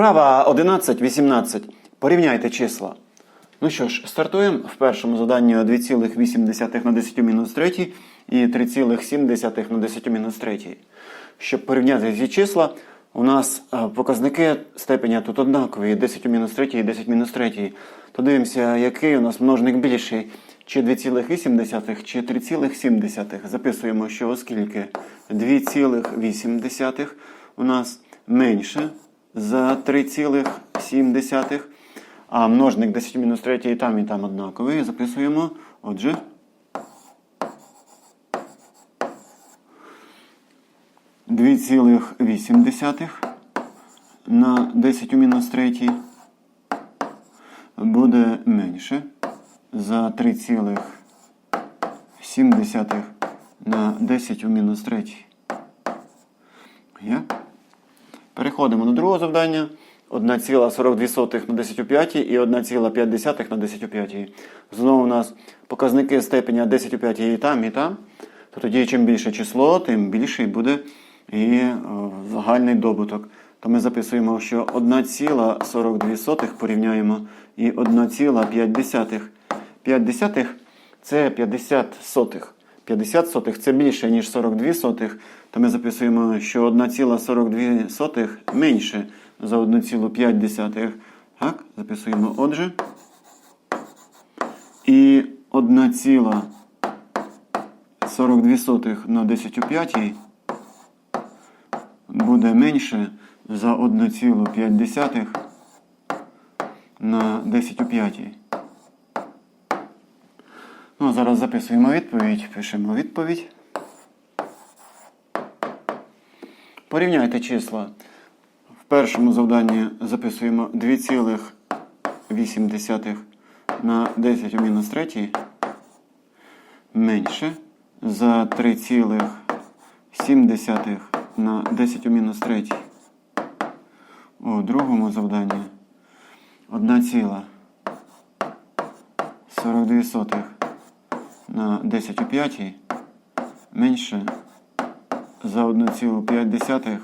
Вправа 11-18. Порівняйте числа. Ну що ж, стартуємо. В першому заданні 2,8 на 10 мінус 3 і 3,7 на 10 мінус 3. Щоб порівняти ці числа, у нас е, показники степеня тут однакові 10 мінус 3 і 10 мінус 3. То дивимося, який у нас множник більший. Чи 2,8, чи 3,7. Записуємо, що оскільки 2,8 у нас менше за 3,7, а множник 10 мінус 3 і там, і там однаковий. Записуємо. Отже. Дві цілих вісім десятих на 10 у мінус 3 буде менше за 3,7 на 10 у мінус 3. Є? Переходимо до другого завдання. 1,42 на 10 у 5 і 1,5 на 10 у 5. Знову у нас показники степеня 10 у 5 і там, і там. То тоді, чим більше число, тим більший буде і о, загальний добуток. То ми записуємо, що 1,42 порівняємо і 1,5. 5 десятих це 50 сотих. 50 сотих це більше, ніж 42 сотих. То ми записуємо, що 1,42 сотих менше за 1,5. Так, записуємо отже. І 1,42 на 10 у 5 буде менше за 1,5 на 10 у 5. Ну, зараз записуємо відповідь, пишемо відповідь. Порівняйте числа. В першому завданні записуємо 2,8 на 10 у мінус 3 менше за 3,7 на 10 у мінус 3. У другому завданні 1,42 на 10 у 5 менше за 1,5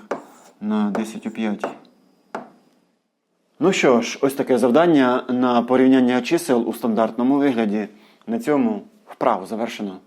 на 10 у 5. Ну що ж, ось таке завдання на порівняння чисел у стандартному вигляді. На цьому вправу завершено.